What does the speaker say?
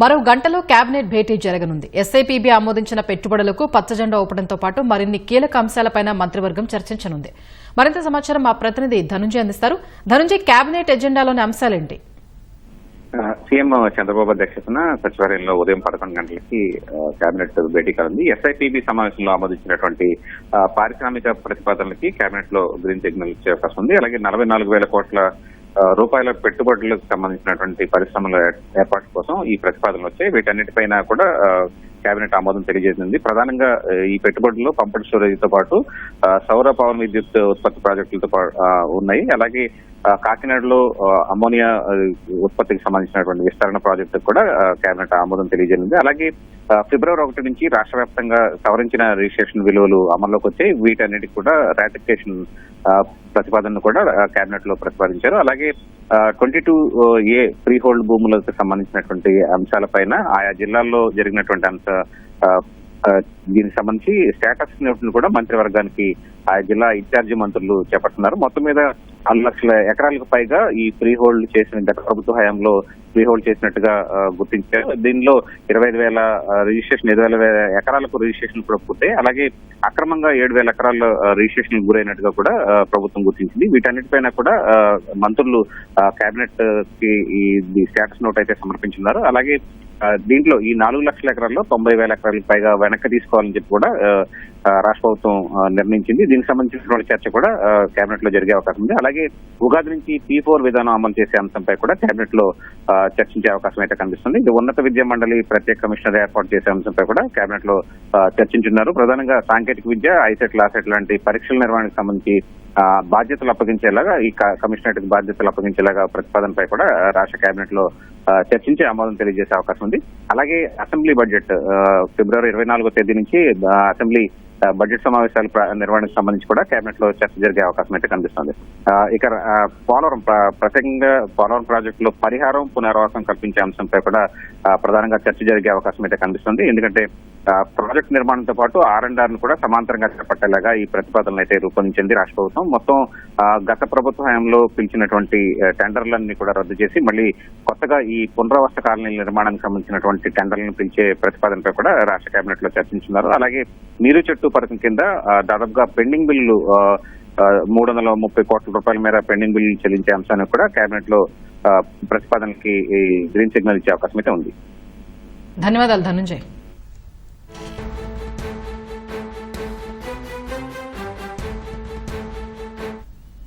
మరో గంటలో కేబినెట్ భేటీ జరగనుంది. ఎస్ఐపిబి ఆమోదించిన పెట్టుబడులకు పచ్చజెండా ఊపడంతో పాటు మరిన్ని కీలక అంశాలపైన మంత్రివర్గం చర్చించనుంది. మరింత సమాచారం మా ప్రతినిధి ధనుంజయ్ అందిస్తారు. ధనుంజయ్ కేబినెట్ ఎజెండాలోని అంశాలేంటి? సీఎం చంద్రబాబు అధ్యక్షతన సచివాలయంలో ఉదయం పదకొండు గంటలకి కేబినెట్ భేటీ కానుంది ఎస్ఐపిబి సమావేశంలో ఆమోదించినటువంటి పారిశ్రామిక ప్రతిపాదనలకి కేబినెట్లో గ్రీన్ సిగ్నల్ ఇచ్చే అవకాశం ఉంది. అలాగే నలభై నాలుగు వేల కోట్ల రూపాయల పెట్టుబడులకు సంబంధించినటువంటి పరిశ్రమల ఏర్పాటు కోసం ఈ ప్రతిపాదనలు వచ్చాయి. వీటన్నిటిపైన కూడా కేబినెట్ ఆమోదం తెలియజేసింది. ప్రధానంగా ఈ పెట్టుబడుల్లో పంపడి స్టోరేజ్తో పాటు సౌర పవన్ విద్యుత్ ఉత్పత్తి ప్రాజెక్టులతో ఉన్నాయి. అలాగే కాకినాడలో అమ్మోనియా ఉత్పత్తికి సంబంధించినటువంటి విస్తరణ ప్రాజెక్టు కూడా కేబినెట్ ఆమోదం తెలియజేసింది అలాగే ఫిబ్రవరి ఒకటి నుంచి రాష్ట్ర వ్యాప్తంగా సవరించిన రిజిస్ట్రేషన్ విలువలు అమల్లోకి వచ్చాయి. వీటన్నిటికి కూడా రాటిఫికేషన్ ప్రతిపాదనను కూడా కేబినెట్లో ప్రతిపాదించారు. అలాగే twenty two A freehold భూములకు సంబంధించినటువంటి అంశాలపైన ఆయా జిల్లాల్లో జరిగినటువంటి అంశ దీనికి సంబంధించి స్టేటస్ కూడా మంత్రివర్గానికి ఆ జిల్లా ఇన్ఛార్జి మంత్రులు చేపడుతున్నారు. మొత్తం మీద నాలుగు లక్షల ఎకరాలకు పైగా ఈ ఫ్రీ హోల్డ్ చేసిన గత ప్రభుత్వ హయాంలో ఫ్రీ హోల్డ్ చేసినట్టుగా గుర్తించారు. దీనిలో ఇరవై ఐదు వేల రిజిస్ట్రేషన్ ఐదు వేల ఎకరాలకు రిజిస్ట్రేషన్ కూడా పూర్తయి అలాగే అక్రమంగా ఏడు వేల ఎకరాల రిజిస్ట్రేషన్ గురైనట్టుగా కూడా ప్రభుత్వం గుర్తించింది. వీటన్నిటిపైన కూడా మంత్రులు కేబినెట్కి ఈ స్టేటస్ నోట్ అయితే సమర్పించున్నారు. అలాగే దీంట్లో ఈ నాలుగు లక్షల ఎకరాల్లో తొంభై వేల ఎకరాలకు పైగా వెనక్కి తీసుకోవాలని చెప్పి కూడా రాష్ట్ర ప్రభుత్వం నిర్ణయించింది. దీనికి సంబంధించినటువంటి చర్చ కూడా కేబినెట్లో జరిగే అవకాశం ఉంది. అలాగే ఉగాది నుంచి పీ ఫోర్ విధానం అమలు చేసే అంశంపై కూడా కేబినెట్లో చర్చించే అవకాశం అయితే కనిపిస్తుంది. ఇది ఉన్నత విద్యా మండలి ప్రత్యేక కమిషనర్ ఏర్పాటు చేసే అంశంపై కూడా కేబినెట్లో చర్చించున్నారు. ప్రధానంగా సాంకేతిక విద్య ఐసెట్ లాసెట్ లాంటి పరీక్షల నిర్వహణకు సంబంధించి బాధ్యతలు అప్పగించేలాగా ఈ కమిషనరేట్ బాధ్యతలు అప్పగించేలాగా ప్రతిపాదనపై కూడా రాష్ట్ర కేబినెట్లో చర్చించి ఆమోదం తెలియజేసే అవకాశం ఉంది. అలాగే అసెంబ్లీ బడ్జెట్ ఫిబ్రవరి ఇరవై నాలుగో తేదీ నుంచి అసెంబ్లీ బడ్జెట్ సమావేశాల ప్ర- నిర్వహణకు సంబంధించి కూడా కేబినెట్లో చర్చ జరిగే అవకాశం అయితే కనిపిస్తుంది. ఇక పోలవరం ప్రత్యేకంగా పోలవరం ప్రాజెక్టులో పరిహారం పునరావాసం కల్పించే అంశంపై కూడా ప్రధానంగా చర్చ జరిగే అవకాశం అయితే కనిపిస్తుంది. ఎందుకంటే ప్రాజెక్ట్ నిర్మాణంతో పాటు ఆర్ అండ్ ఆర్ను కూడా సమాంతరంగా చేపట్టేలాగా ఈ ప్రతిపాదనలు అయితే రూపొందించింది రాష్ట్ర ప్రభుత్వం. మొత్తం గత ప్రభుత్వ హయాంలో పిలిచినటువంటి టెండర్లన్నీ కూడా రద్దు చేసి మళ్ళీ కొత్తగా ఈ ఈ పునరావాస కాలనీల నిర్మాణానికి సంబంధించినటువంటి టెండర్లను పిలిచే ప్రతిపాదనపై కూడా రాష్ట్ర కేబినెట్లో చర్చించున్నారు. అలాగే నీరు చెట్టు పథకం కింద దాదాపుగా పెండింగ్ బిల్లులు మూడు వందల ముప్పై కోట్ల రూపాయల మేర పెండింగ్ బిల్లులు చెల్లించే అంశాన్ని కూడా కేబినెట్లో ప్రతిపాదనకి గ్రీన్ సిగ్నల్ ఇచ్చే అవకాశం అయితే ఉంది. ధన్యవాదాలు ధనుంజయ్.